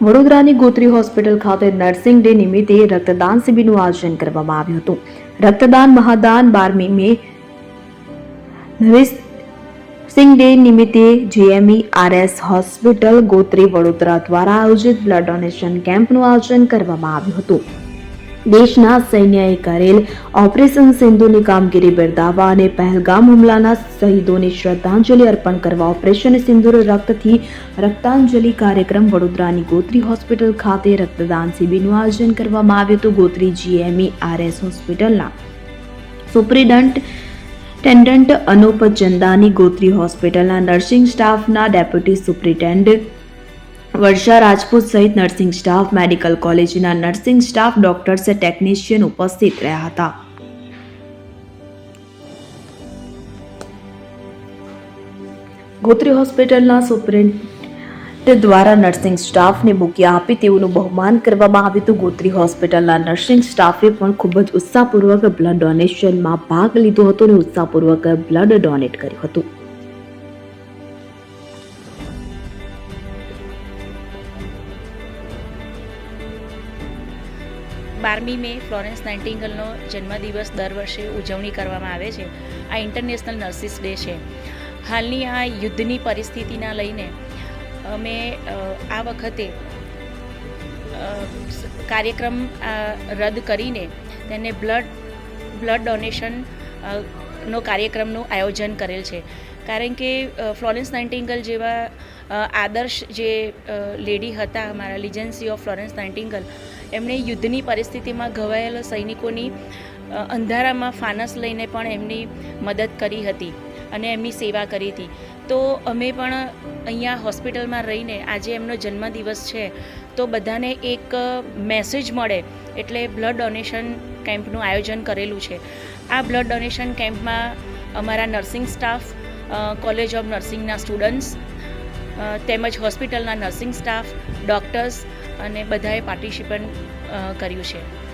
વડોદરાની ગોત્રી હોસ્પિટલ ખાતે nursing day નિમિત્તે રક્તદાન શિબિરનું આયોજન કરવામાં આવ્યું હતું. રક્તદાન મહાદાન બારમી મે નરેશ સિંગ ડે નિમિત્તે G M E R S hospital Gotri Vadodara દ્વારા આયોજિત બ્લડ ડોનેશન કેમ્પનું આયોજન કરવામાં આવ્યું હતું. દેશના સૈન્યએ કરેલ ઓપરેશન સિંધુની કામગીરી બિરદાવવા અને પહેલગામ હુમલાના શહીદોને શ્રદ્ધાંજલિ અર્પણ કરવા ઓપરેશન સિંદૂર રક્તથી રક્તાંજલિ કાર્યક્રમ વડોદરાની ગોત્રી હોસ્પિટલ ખાતે રક્તદાન શિબિરનું આયોજન કરવામાં આવ્યું હતું. ગોત્રી જીએમઈ આરએસ હોસ્પિટલના સુપ્રિડન્ટ ટેન્ડન્ટ અનુપ ચંદાની ગોત્રી હોસ્પિટલના નર્સિંગ સ્ટાફના ડેપ્યુટી સુપ્રિન્ટેન્ડન્ટ વર્ષા રાજપૂત સહિત નર્સિંગ સ્ટાફ, મેડિકલ કોલેજના નર્સિંગ સ્ટાફ, ડોક્ટર્સ ટેકનિશિયન ઉપસ્થિત રહ્યા હતા. ગોત્રી હોસ્પિટલના સુપ્રિન્ટ દ્વારા નર્સિંગ સ્ટાફને બુકિયા આપી તેઓનું બહુમાન કરવામાં આવ્યું હતું. ગોત્રી હોસ્પિટલના નર્સિંગ સ્ટાફે પણ ખૂબ જ ઉત્સાહપૂર્વક બ્લડ ડોનેશનમાં ભાગ લીધો હતો અને ઉત્સાહપૂર્વક બ્લડ ડોનેટ કર્યું હતું. બારમી મે ફ્લોરેન્સ નાઇન્ટિંગલનો જન્મદિવસ દર વર્ષે ઉજવણી કરવામાં આવે છે. આ ઇન્ટરનેશનલ નર્સિસ ડે છે. હાલની આ યુદ્ધની પરિસ્થિતિના લઈને અમે આ વખતે કાર્યક્રમ રદ કરીને તેને બ્લડ બ્લડ ડોનેશન નો કાર્યક્રમનું આયોજન કરેલ છે. કારણ કે ફ્લોરેન્સ નાઇન્ટિંગલ જેવા આદર્શ જે લેડી હતા, અમારા લિજન્સી ઓફ ફ્લોરેન્સ નાઇન્ટિંગલ એમણે યુદ્ધની પરિસ્થિતિમાં ઘવાયેલા સૈનિકોની અંધારામાં ફાનસ લઈને પણ એમની મદદ કરી હતી અને એમની સેવા કરી હતી. તો અમે પણ અહીંયા હોસ્પિટલમાં રહીને આજે એમનો જન્મદિવસ છે, તો બધાને એક મેસેજ મળે એટલે બ્લડ ડોનેશન કેમ્પનું આયોજન કરેલું છે. આ બ્લડ ડોનેશન કેમ્પમાં અમારા નર્સિંગ સ્ટાફ કોલેજ ઓફ નર્સિંગના સ્ટુડન્ટ્સ તેમજ હોસ્પિટલના નર્સિંગ સ્ટાફ, ડૉક્ટર્સ અને બધાએ પાર્ટિસિપન્ટ કર્યું છે.